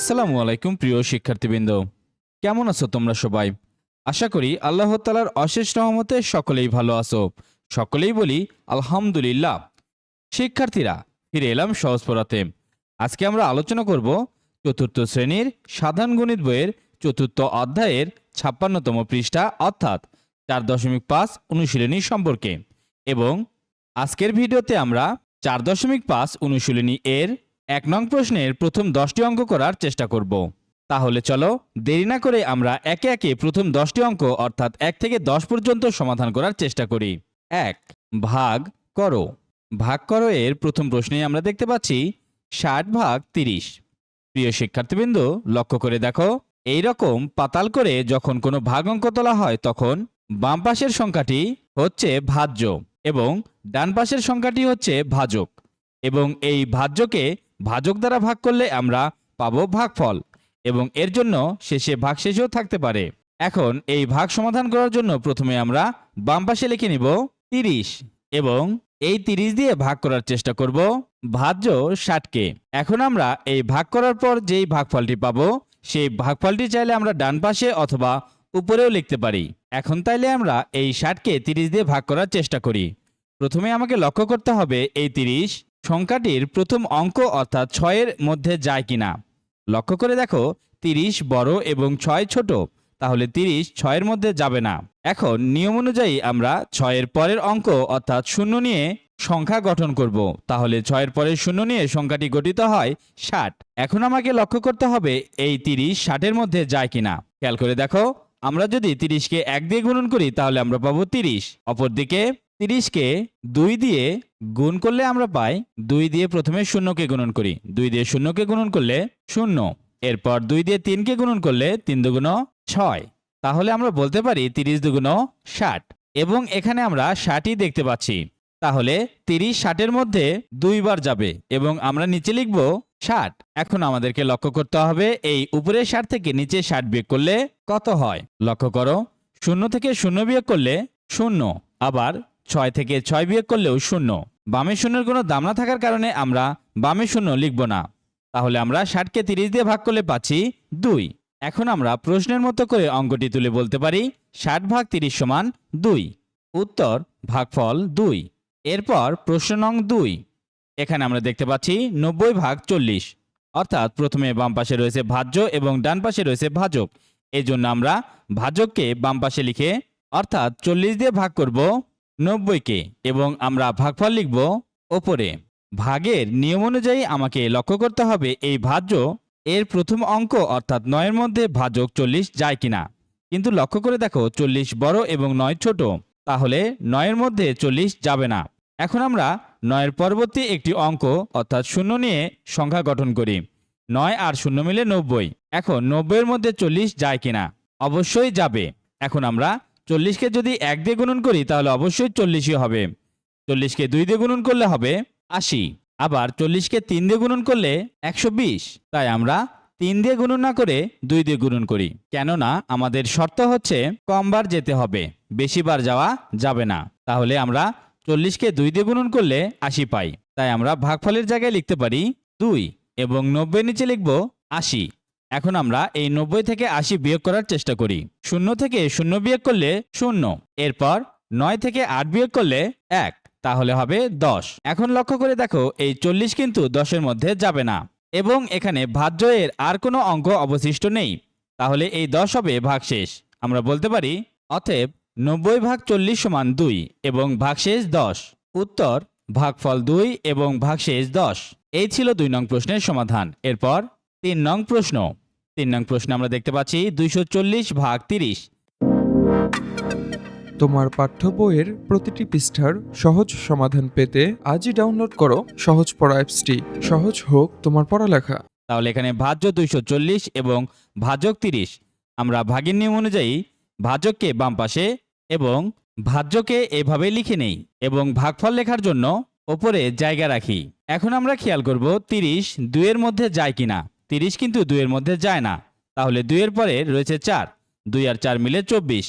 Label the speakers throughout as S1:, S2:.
S1: আসসালামু আলাইকুম, প্রিয় শিক্ষার্থীবৃন্দ। কেমন আছো তোমরা সবাই? আশা করি আল্লাহ তালার অশেষ রহমতে সকলেই ভালো আছো। সকলেই বলি, আলহামদুলিল্লাহ। শিক্ষার্থীরা, ফিরে এলাম সহজ পড়াতে আজকে আমরা আলোচনা করব চতুর্থ শ্রেণির সাধারণ গণিত বইয়ের চতুর্থ অধ্যায়ের ছাপ্পান্নতম পৃষ্ঠা, অর্থাৎ চার দশমিক পাঁচ অনুশীলনী সম্পর্কে। এবং আজকের ভিডিওতে আমরা চার দশমিক পাঁচ অনুশীলনী এর এক নং প্রশ্নের প্রথম দশটি অঙ্ক করার চেষ্টা করব। তাহলে চলো, দেরি না করে আমরা একে একে প্রথম দশটি অঙ্ক, অর্থাৎ এক থেকে দশ পর্যন্ত সমাধান করার চেষ্টা করি। এক, ভাগ করো। ভাগ করো এর প্রথম প্রশ্নে আমরা দেখতে পাচ্ছি ষাট ভাগ তিরিশ। প্রিয় শিক্ষার্থীবৃন্দ, লক্ষ্য করে দেখো, এই রকম পাতাল করে যখন কোনো ভাগ অঙ্ক তোলা হয়, তখন বাম পাশের সংখ্যাটি হচ্ছে ভাজ্য এবং ডান পাশের সংখ্যাটি হচ্ছে ভাজক এবং এই ভাজ্যকে ভাজক দ্বারা ভাগ করলে আমরা পাবো ভাগফল এবং এর জন্য শেষে ভাগশেষও থাকতে পারে। এখন এই ভাগ সমাধান করার জন্য প্রথমে আমরা বাম পাশে লিখে নিব তিরিশ এবং এই তিরিশ দিয়ে ভাগ করার চেষ্টা করব ভাজ্য ষাটকে। এখন আমরা এই ভাগ করার পর যেই ভাগফলটি পাব, সেই ভাগফলটি চাইলে আমরা ডান পাশে অথবা উপরেও লিখতে পারি। এখন তাইলে আমরা এই ষাটকে তিরিশ দিয়ে ভাগ করার চেষ্টা করি। প্রথমে আমাকে লক্ষ্য করতে হবে এই তিরিশ সংখ্যাটির প্রথম অঙ্ক অর্থাৎ ছয়ের মধ্যে যায় কিনা? লক্ষ্য করে দেখো, তিরিশ বড় এবং ছয় ছোট, তাহলে তিরিশ ছয়ের মধ্যে যাবে না। এখন নিয়ম অনুযায়ী আমরা ছয়ের পরের অঙ্ক অর্থাৎ শূন্য নিয়ে সংখ্যা গঠন করব। তাহলে ছয়ের পরের শূন্য নিয়ে সংখ্যাটি গঠিত হয় ষাট। এখন আমাকে লক্ষ্য করতে হবে এই তিরিশ ষাটের মধ্যে যায় কিনা। খেয়াল করে দেখো, আমরা যদি তিরিশকে এক দিয়ে গুণন করি, তাহলে আমরা পাবো তিরিশ। অপরদিকে তিরিশকে দুই দিয়ে গুণ করলে আমরা পাই দুই দিয়ে প্রথমে শূন্যকে গুণন করি। দুই দিয়ে শূন্যকে গুণন করলে শূন্য। এরপর দুই দিয়ে তিনকে গুণন করলে তিন দুগুণ ছয়। তাহলে আমরা বলতে পারি তিরিশ দুগুণ ষাট। এবং এখানে আমরা ষাটই দেখতে পাচ্ছি। তাহলে তিরিশ ষাটের মধ্যে দুইবার যাবে এবং আমরা নিচে লিখব ষাট। এখন আমাদেরকে লক্ষ্য করতে হবে এই উপরের ষাট থেকে নিচে ষাট বিয়োগ করলে কত হয়? লক্ষ্য করো, শূন্য থেকে শূন্য বিয়োগ করলে শূন্য। আবার ছয় থেকে ছয় বিয়োগ করলেও শূন্য। বামে শূন্যের কোনো দাম না থাকার কারণে আমরা বামে শূন্য লিখব না। তাহলে আমরা ষাটকে তিরিশ দিয়ে ভাগ করলে পাচ্ছি দুই। এখন আমরা প্রশ্নের মতো করে অঙ্কটি তুলে বলতে পারি, ষাট ভাগ তিরিশ সমান দুই। উত্তর, ভাগফল দুই। এরপর প্রশ্ন নং দুই। এখানে আমরা দেখতে পাচ্ছি নব্বই ভাগ চল্লিশ। অর্থাৎ প্রথমে বাম পাশে রয়েছে ভাজ্য এবং ডান পাশে রয়েছে ভাজক। এই জন্য আমরা ভাজককে বাম পাশে লিখে অর্থাৎ চল্লিশ দিয়ে ভাগ করব নব্বইকে এবং আমরা ভাগফল লিখব ওপরে। ভাগের নিয়ম অনুযায়ী আমাকে লক্ষ্য করতে হবে এই ভাজ্য এর প্রথম অঙ্ক অর্থাৎ নয়ের মধ্যে ভাজক চল্লিশ যায় কিনা। কিন্তু লক্ষ্য করে দেখো, চল্লিশ বড় এবং নয় ছোট, তাহলে নয়ের মধ্যে চল্লিশ যাবে না। এখন আমরা নয়ের পরবর্তী একটি অঙ্ক অর্থাৎ শূন্য নিয়ে সংখ্যা গঠন করি। নয় আর শূন্য মিলে নব্বই। এখন নব্বইয়ের মধ্যে চল্লিশ যায় কিনা? অবশ্যই যাবে। এখন আমরা চল্লিশকে যদি এক দিয়ে গুণন করি, তাহলে অবশ্যই চল্লিশই হবে। চল্লিশকে দুই দিয়ে গুণন করলে হবে আশি। আবার চল্লিশকে তিন দিয়ে গুণন করলে একশো বিশ। তাই আমরা তিন দিয়ে গুণন না করে দুই দিয়ে গুণন করি। কেননা আমাদের শর্ত হচ্ছে কমবার যেতে হবে, বেশি বার যাওয়া যাবে না। তাহলে আমরা চল্লিশকে দুই দিয়ে গুণন করলে আশি পাই। তাই আমরা ভাগফলের জায়গায় লিখতে পারি দুই এবং নব্বই নিচে লিখব আশি। এখন আমরা এই নব্বই থেকে আশি বিয়োগ করার চেষ্টা করি। শূন্য থেকে শূন্য বিয়োগ করলে শূন্য, এরপর নয় থেকে আট বিয়োগ করলে এক, তাহলে হবে দশ। এখন লক্ষ্য করে দেখো, এই চল্লিশ কিন্তু দশের মধ্যে যাবে না। এবং এখানে ভাজ্য এর আর কোনো অঙ্ক অবশিষ্ট নেই। তাহলে এই দশ হবে ভাগশেষ। আমরা বলতে পারি, অতএব নব্বই ভাগ চল্লিশ সমান দুই এবং ভাগশেষ দশ। উত্তর, ভাগফল দুই এবং ভাগশেষ দশ। এই ছিল দুই নং প্রশ্নের সমাধান। এরপর তিন নং প্রশ্ন। তিন নং প্রশ্নে আমরা দেখতে পাচ্ছি দুইশো চল্লিশ ভাগ তিরিশ।
S2: তোমার পাঠ্য বইয়ের প্রতিটি পৃষ্ঠার সহজ সমাধান পেতে আজই ডাউনলোড করো সহজ পড়া অ্যাপসটি। সহজ হোক তোমার পড়ালেখা।
S1: তাহলে এখানে ভাজ্য দুইশো চল্লিশ এবং ভাজক তিরিশ। আমরা ভাগের নিয়ম অনুযায়ী ভাজককে বাম পাশে এবং ভাজ্যকে এভাবে লিখে নেই এবং ভাগফল লেখার জন্য ওপরে জায়গা রাখি। এখন আমরা খেয়াল করব তিরিশ দুইয়ের মধ্যে যায় কিনা। তিরিশ কিন্তু দুইয়ের মধ্যে যায় না। তাহলে দুইয়ের পরে রয়েছে চার। দুই আর চার মিলে চব্বিশ।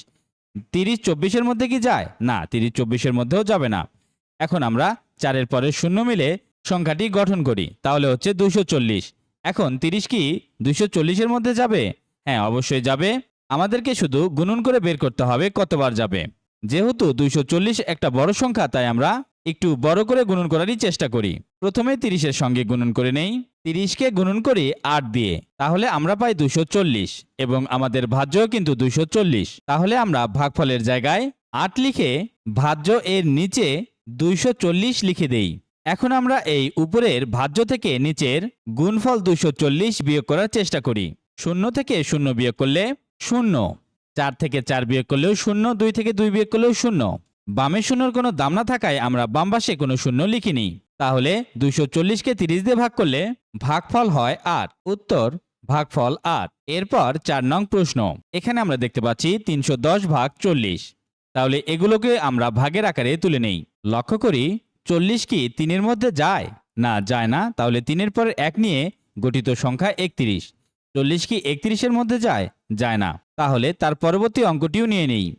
S1: তিরিশ চব্বিশের মধ্যে কি যায়? না, তিরিশ চব্বিশের মধ্যেও যাবে না। এখন আমরা চারের পরে শূন্য মিলে সংখ্যাটি গঠন করি। তাহলে হচ্ছে দুশো চল্লিশ। এখন তিরিশ কি দুইশো চল্লিশের মধ্যে যাবে? হ্যাঁ অবশ্যই যাবে। আমাদেরকে শুধু গুণন করে বের করতে হবে কতবার যাবে। যেহেতু দুইশো চল্লিশ একটা বড় সংখ্যা, তাই আমরা একটু বড় করে গুণন করারই চেষ্টা করি। প্রথমে তিরিশের সঙ্গে গুণন করে নেই। তিরিশকে গুণন করি আট দিয়ে। তাহলে আমরা পাই দুশো চল্লিশ এবং আমাদের ভাজ্যও কিন্তু দুশো চল্লিশ। তাহলে আমরা ভাগফলের জায়গায় আট লিখে ভাজ্য এর নিচে দুইশো চল্লিশ লিখে দেই। এখন আমরা এই উপরের ভাজ্য থেকে নিচের গুণফল দুশো চল্লিশ বিয়োগ করার চেষ্টা করি। শূন্য থেকে শূন্য বিয়োগ করলে শূন্য। চার থেকে চার বিয়োগ করলেও শূন্য, দুই থেকে দুই বিয়োগ করলেও শূন্য। বামে শূন্যর কোনো দাম না থাকায় আমরা বাম পাশে কোনো শূন্য লিখিনি। তাহলে দুইশো চল্লিশকে তিরিশ দিয়ে ভাগ করলে ভাগফল হয় আট। উত্তর, ভাগফল আট। এরপর চার নং প্রশ্ন। এখানে আমরা দেখতে পাচ্ছি তিনশো দশ ভাগ চল্লিশ। তাহলে এগুলোকে আমরা ভাগের আকারে তুলে নেই। লক্ষ্য করি, চল্লিশ কি তিনের মধ্যে যায়? না যায় না। তাহলে তিনের পর এক নিয়ে গঠিত সংখ্যা একত্রিশ। চল্লিশ কি একত্রিশের মধ্যে যায়? যায় না। তাহলে তার পরবর্তী অঙ্কটিও নিয়ে নেই।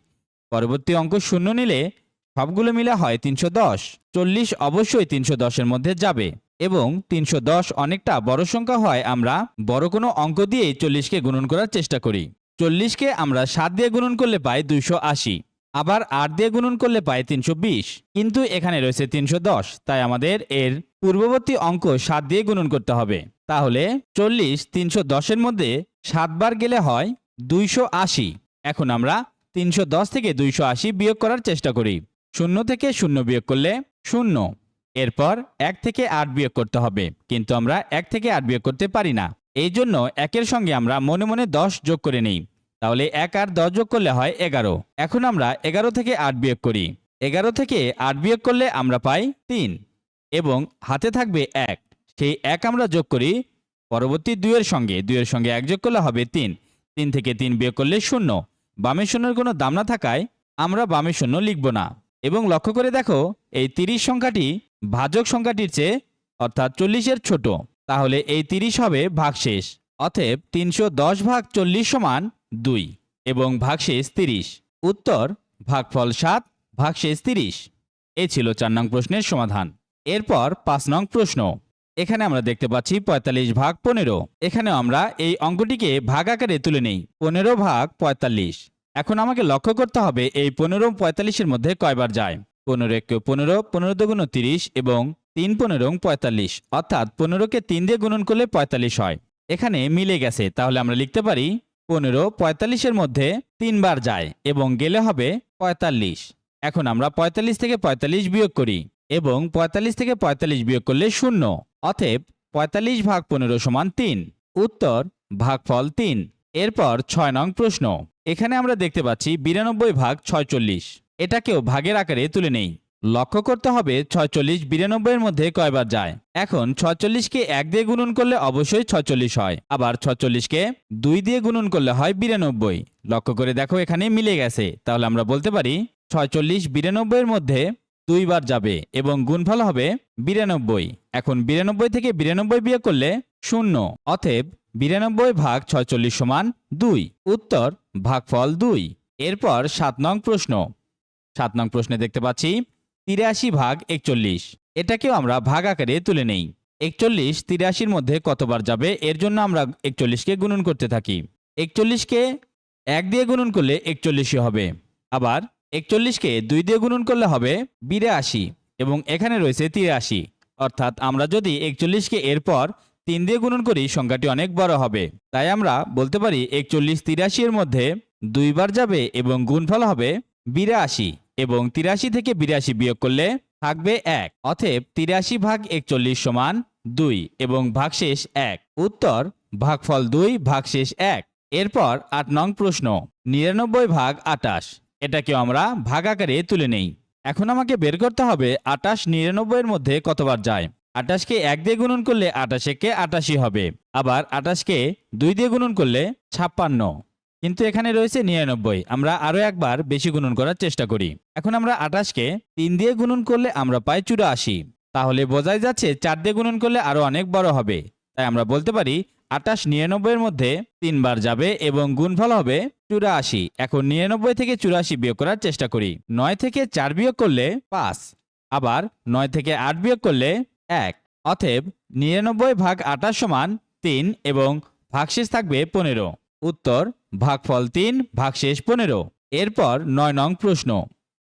S1: পরবর্তী অঙ্ক শূন্য নিলে সবগুলো মিলে হয় তিনশো দশ। চল্লিশ অবশ্যই তিনশো দশের মধ্যে যাবে। এবং তিনশো দশ অনেকটা বড় সংখ্যা হয়, আমরা বড় কোনো অঙ্ক দিয়েই চল্লিশকে গুণন করার চেষ্টা করি। চল্লিশকে আমরা সাত দিয়ে গুণন করলে পাই দুইশো আশি। আবার আট দিয়ে গুণন করলে পাই তিনশো বিশ। কিন্তু এখানে রয়েছে তিনশো দশ, তাই আমাদের এর পূর্ববর্তী অঙ্ক সাত দিয়ে গুণন করতে হবে। তাহলে চল্লিশ তিনশো দশের মধ্যে সাতবার গেলে হয় দুইশো আশি। এখন আমরা তিনশো দশ থেকে দুইশো আশি বিয়োগ করার চেষ্টা করি। শূন্য থেকে শূন্য বিয়োগ করলে শূন্য। এরপর এক থেকে আট বিয়োগ করতে হবে, কিন্তু আমরা এক থেকে আট বিয়োগ করতে পারি না। এই জন্য একের সঙ্গে আমরা মনে মনে দশ যোগ করে নিই। তাহলে এক আর দশ যোগ করলে হয় এগারো। এখন আমরা এগারো থেকে আট বিয়োগ করি। এগারো থেকে আট বিয়োগ করলে আমরা পাই তিন। এবং হাতে থাকবে এক। সেই এক আমরা যোগ করি পরবর্তী দুইয়ের সঙ্গে। দুইয়ের সঙ্গে এক যোগ করলে হবে তিন। তিন থেকে তিন বিয়োগ করলে শূন্য। বামে শূন্যের কোনো দাম না থাকায় আমরা বামে শূন্য লিখব না। এবং লক্ষ্য করে দেখো, এই তিরিশ সংখ্যাটি ভাজক সংখ্যাটির চেয়ে অর্থাৎ চল্লিশের ছোট। তাহলে এই তিরিশ হবে ভাগশেষ, অতএব তিনশো দশ ভাগ চল্লিশ সমান দুই এবং ভাগশেষ তিরিশ। উত্তর, ভাগফল সাত, ভাগশেষ তিরিশ। এ ছিল চার নং প্রশ্নের সমাধান। এরপর পাঁচ নং প্রশ্ন। এখানে আমরা দেখতে পাচ্ছি পঁয়তাল্লিশ ভাগ পনেরো। এখানে আমরা এই অঙ্কটিকে ভাগ আকারে তুলে নেই, পনেরো ভাগ পঁয়তাল্লিশ। এখন আমাকে লক্ষ্য করতে হবে এই পনেরো পঁয়তাল্লিশের মধ্যে কয়বার যায়। পনেরো একে পনেরো পনেরো দুগুণ তিরিশ এবং তিন পনেরো পঁয়তাল্লিশ। অর্থাৎ পনেরোকে তিন দিয়ে গুণন করলে পঁয়তাল্লিশ হয়। এখানে মিলে গেছে, তাহলে আমরা লিখতে পারি পনেরো পঁয়তাল্লিশের মধ্যে তিনবার যায় এবং গেলে হবে পঁয়তাল্লিশ। এখন আমরা পঁয়তাল্লিশ থেকে পঁয়তাল্লিশ বিয়োগ করি এবং পঁয়তাল্লিশ থেকে পঁয়তাল্লিশ বিয়োগ করলে শূন্য। অতএব পঁয়তাল্লিশ ভাগ পনেরো সমান তিন। উত্তর, ভাগফল তিন। এরপর ছয় নং প্রশ্ন। এখানে আমরা দেখতে পাচ্ছি বিরানব্বই ভাগ ছয়চল্লিশ। এটাকেও ভাগের আকারে তুলে নেই। লক্ষ্য করতে হবে ছয়চল্লিশ বিরানব্বইয়ের মধ্যে কয়বার যায়। এখন ছয়চল্লিশকে এক দিয়ে গুণন করলে অবশ্যই ছয়চল্লিশ হয়। আবার ছয়চল্লিশকে দুই দিয়ে গুণন করলে হয় বিরানব্বই। লক্ষ্য করে দেখো এখানে মিলে গেছে। তাহলে আমরা বলতে পারি ছয়চল্লিশ বিরানব্বইয়ের মধ্যে দুইবার যাবে এবং গুণফল হবে বিরানব্বই। এখন বিরানব্বই থেকে বিরানব্বই বিয়ে করলে শূন্য। অতএব বিরানব্বই ভাগ ছয়চল্লিশ সমান দুই। উত্তর, ভাগফল দুই। এরপর সাত নং প্রশ্ন। সাত নং প্রশ্নে দেখতে পাচ্ছি, তিরাশি ভাগ একচল্লিশ। এটাকেও আমরা ভাগ আকারে তুলে নেই। একচল্লিশ তিরাশির মধ্যে কতবার যাবে, এর জন্য আমরা একচল্লিশকে গুণন করতে থাকি। একচল্লিশকে এক দিয়ে গুণন করলে একচল্লিশই হবে। আবার একচল্লিশকে দুই দিয়ে গুণন করলে হবে বিরাশি এবং এখানে রয়েছে তিরাশি। অর্থাৎ আমরা যদি একচল্লিশকে এরপর তিন দিয়ে গুণন করি সংখ্যাটি অনেক বড় হবে। তাই আমরা বলতে পারি একচল্লিশ তিরাশি এর মধ্যে দুইবার যাবে এবং গুণফল হবে বিরাশি এবং তিরাশি থেকে বিরাশি বিয়োগ করলে থাকবে এক। অতএব তিরাশি ভাগ একচল্লিশ সমান দুই এবং ভাগশেষ এক। উত্তর, ভাগফল দুই, ভাগশেষ এক। এরপর আট নং প্রশ্ন, নিরানব্বই ভাগ আটাশ। এটাকেও আমরা ভাগ আকারে তুলে নেই। এখন আমাকে বের করতে হবে আটাশ নিরানব্বইয়ের মধ্যে কতবার যায়? আটাশকে এক দিয়ে গুণন করলে আটাশেকে আটাশি হবে। আবার আটাশকে দুই দিয়ে গুণন করলে ছাপ্পান্ন। কিন্তু এখানে রয়েছে নিরানব্বই। আমরা আরও একবার বেশি গুণন করার চেষ্টা করি। এখন আমরা আটাশকে তিন দিয়ে গুণন করলে আমরা পাই চুরাশি। তাহলে বোঝাই যাচ্ছে চার দিয়ে গুণন করলে আরও অনেক বড় হবে। তাই আমরা বলতে পারি আটাশ নিরানব্বইয়ের মধ্যে তিনবার যাবে এবং গুণফল হবে চুরাশি। এখন নিরানব্বই থেকে চুরাশি বিয়োগ করার চেষ্টা করি। নয় থেকে চার বিয়োগ করলে পাঁচ। আবার নয় থেকে আট বিয়োগ করলে এক। অতএব নিরানব্বই ভাগ আটাশ সমান তিন এবং ভাগশেষ থাকবে পনেরো। উত্তর, ভাগফল তিন, ভাগশেষ পনেরো। এরপর নয় নং প্রশ্ন।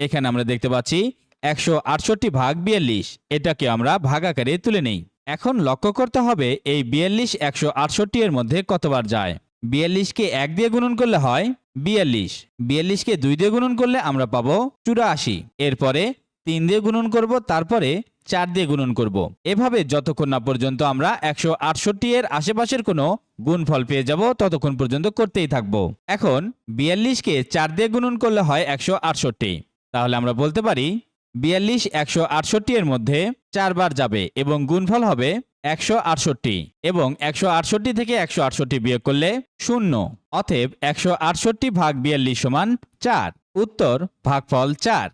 S1: এখানে আমরা দেখতে পাচ্ছি একশো আটষট্টি ভাগ বিয়াল্লিশ। এটাকে আমরা ভাগ আকারে তুলে নেই। এখন লক্ষ্য করতে হবে এই বিয়াল্লিশ একশো আটষট্টি এর মধ্যে কতবার যায়। বিয়াল্লিশকে এক দিয়ে গুণন করলে হয় বিয়াল্লিশ। বিয়াল্লিশকে দুই দিয়ে গুণন করলে আমরা পাবো চুরাশি। এরপরে তিন দিয়ে গুণন করব, তারপরে চার দিয়ে গুণন করব। এভাবে যতক্ষণ না পর্যন্ত আমরা একশো আটষট্টি এর আশেপাশের কোনো গুণফল পেয়ে যাব, ততক্ষণ পর্যন্ত করতেই থাকব। এখন বিয়াল্লিশকে চার দিয়ে গুণন করলে হয় একশো আটষট্টি। তাহলে আমরা বলতে পারি, বিয়াল্লিশ একশো আটষট্টি এর মধ্যে চারবার যাবে এবং গুণফল হবে একশো আটষট্টি এবং একশো আটষট্টি থেকে একশো আটষট্টি বিয়োগ করলে শূন্য। অতএব একশো আটষট্টি ভাগ বিয়াল্লিশ সমান চার, উত্তর ভাগফল চার।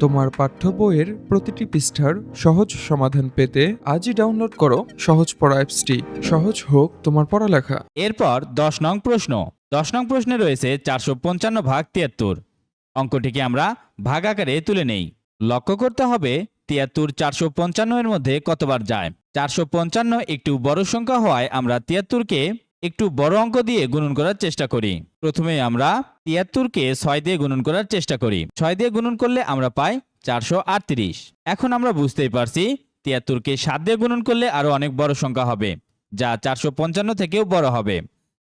S2: তোমার পাঠ্য বইয়ের প্রতিটি পৃষ্ঠার সহজ সমাধান পেতে আজই ডাউনলোড করো সহজ পড়া অ্যাপসটি। সহজ হোক তোমার পড়ালেখা।
S1: এরপর দশ নং প্রশ্ন। দশ নং প্রশ্নে রয়েছে চারশো পঞ্চান্ন ভাগ তিয়াত্তর। অঙ্কটিকে আমরা ভাগ আকারে তুলে নেই। লক্ষ্য করতে হবে তিয়াত্তর চারশো পঞ্চান্ন এর মধ্যে কতবার যায়। চারশো পঞ্চান্ন একটু বড় সংখ্যা হওয়ায় আমরা তিয়াত্তরকে একটু বড় অঙ্ক দিয়ে গুণন করার চেষ্টা করি। প্রথমে আমরা তিয়াত্তরকে ছয় দিয়ে গুণন করার চেষ্টা করি। ছয় দিয়ে গুণন করলে আমরা পাই চারশো আটত্রিশ। এখন আমরা বুঝতেই পারছি তিয়াত্তরকে সাত দিয়ে গুণন করলে আরও অনেক বড় সংখ্যা হবে, যা চারশো পঞ্চান্ন থেকেও বড় হবে।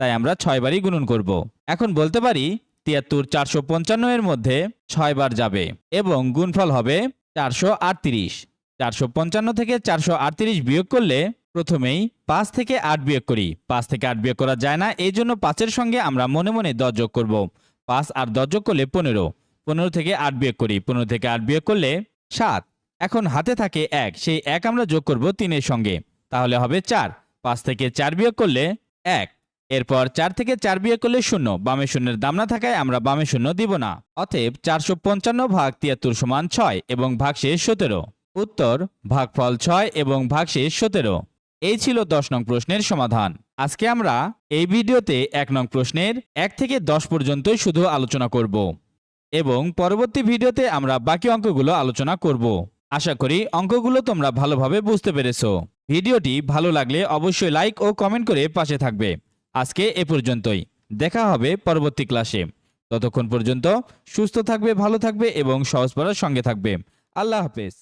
S1: তাই আমরা ছয়বারই গুণন করব। এখন বলতে পারি তিয়াত্তর চারশো পঞ্চান্ন এর মধ্যে ছয়বার যাবে এবং গুণফল হবে চারশো আটত্রিশ। চারশো পঞ্চান্ন থেকে চারশো আটত্রিশ বিয়োগ করলে প্রথমেই পাঁচ থেকে আট বিয়োগ করি। পাঁচ থেকে আট বিয়োগ করা যায় না, এই জন্য পাঁচের সঙ্গে আমরা মনে মনে দশ যোগ করব। পাঁচ আর দশ যোগ করলে পনেরো। পনেরো থেকে আট বিয়োগ করি। পনেরো থেকে আট বিয়োগ করলে সাত। এখন হাতে থাকে এক। সেই এক আমরা যোগ করব তিনের সঙ্গে। তাহলে হবে চার। পাঁচ থেকে চার বিয়োগ করলে এক। এরপর চার থেকে চার বিয়োগ করলে শূন্য। বামে শূন্যের দাম না থাকায় আমরা বামে শূন্য দিব না। অতএব চারশো পঞ্চান্ন ভাগ তিয়াত্তর সমান ছয় এবং ভাগশেষ সতেরো। উত্তর, ভাগফল ছয় এবং ভাগশেষ সতেরো। এই ছিল দশ নং প্রশ্নের সমাধান। আজকে আমরা এই ভিডিওতে এক নং প্রশ্নের এক থেকে দশ পর্যন্তই শুধু আলোচনা করব এবং পরবর্তী ভিডিওতে আমরা বাকি অঙ্কগুলো আলোচনা করব। আশা করি অঙ্কগুলো তোমরা ভালোভাবে বুঝতে পেরেছ। ভিডিওটি ভালো লাগলে অবশ্যই লাইক ও কমেন্ট করে পাশে থাকবে। আজকে এ পর্যন্তই। দেখা হবে পরবর্তী ক্লাসে। ততক্ষণ পর্যন্ত সুস্থ থাকবে, ভালো থাকবে এবং সহজ পড়ার সঙ্গে থাকবে। আল্লাহ হাফেজ।